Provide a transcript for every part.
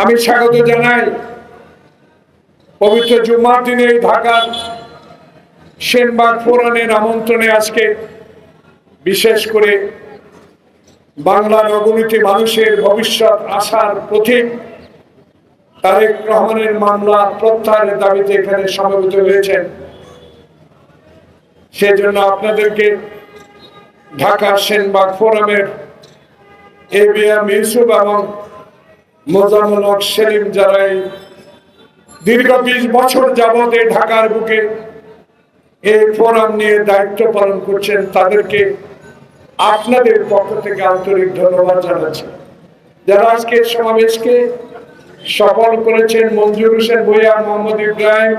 আমি স্বাগত জানাই পবিত্র জুম্মার দিনে ঢাকার সেনবাগ ফোরানের আমন্ত্রণে আজকে বিশেষ করে বাংলার অগণিত মানুষের ভবিষ্যৎ আশার প্রতীক তারেক রহমানের মামলা প্রত্যাহারের দাবিতে এখানে সমবেত হয়েছেন। সেজন্য আপনাদেরকে ঢাকা সেনবাগ ফোরামের এ বি এম ইউসুফ এবং মোজাম্মল হক সেলিম যারা দীর্ঘ বিশ বছর যাবৎ ঢাকার বুকে এই ফোরাম নিয়ে দায়িত্ব পালন করছেন তাদেরকে আপনাদের পক্ষ থেকে আন্তরিক ধন্যবাদ জানাচ্ছি। যারা আজকে সমাবেশকে সফল করেছেন, মঞ্জুর হোসেন ভুইয়া, মোহাম্মদ ইব্রাহিম,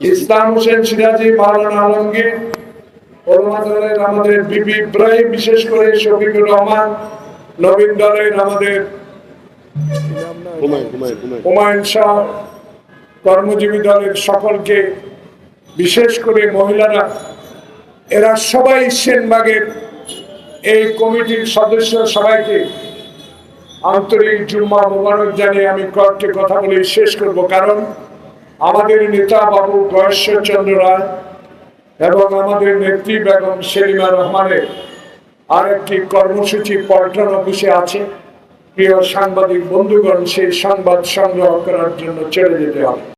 ইসলাম হোসেন সিরাজি, মাওলানা আলমগীর আমাদের বিবি ইব্রাহিম, বিশেষ করে শফিকুর রহমান, নবীন দলের আমাদের হুমায়ুন শাহ কর্মজীবী দলের সকলকে, বিশেষ করে মহিলারা, এরা সবাই সেনবাগের এই কমিটির সদস্য। সবাইকে আন্তরিক জুম্মা মোবারক জানিয়ে আমি কয়েকটি কথা বলে শেষ করব। কারণ আমাদের নেতা বাবু গয়েশ্বর চন্দ্র রায় এবং আমাদের নেত্রী বেগম সেলিমা রহমানের আরেকটি কর্মসূচি পল্টন অফিসে আছে। প্রিয় সাংবাদিক বন্ধুগণ সেই সংবাদ সংগ্রহ করার জন্য চলে যেতে হবে।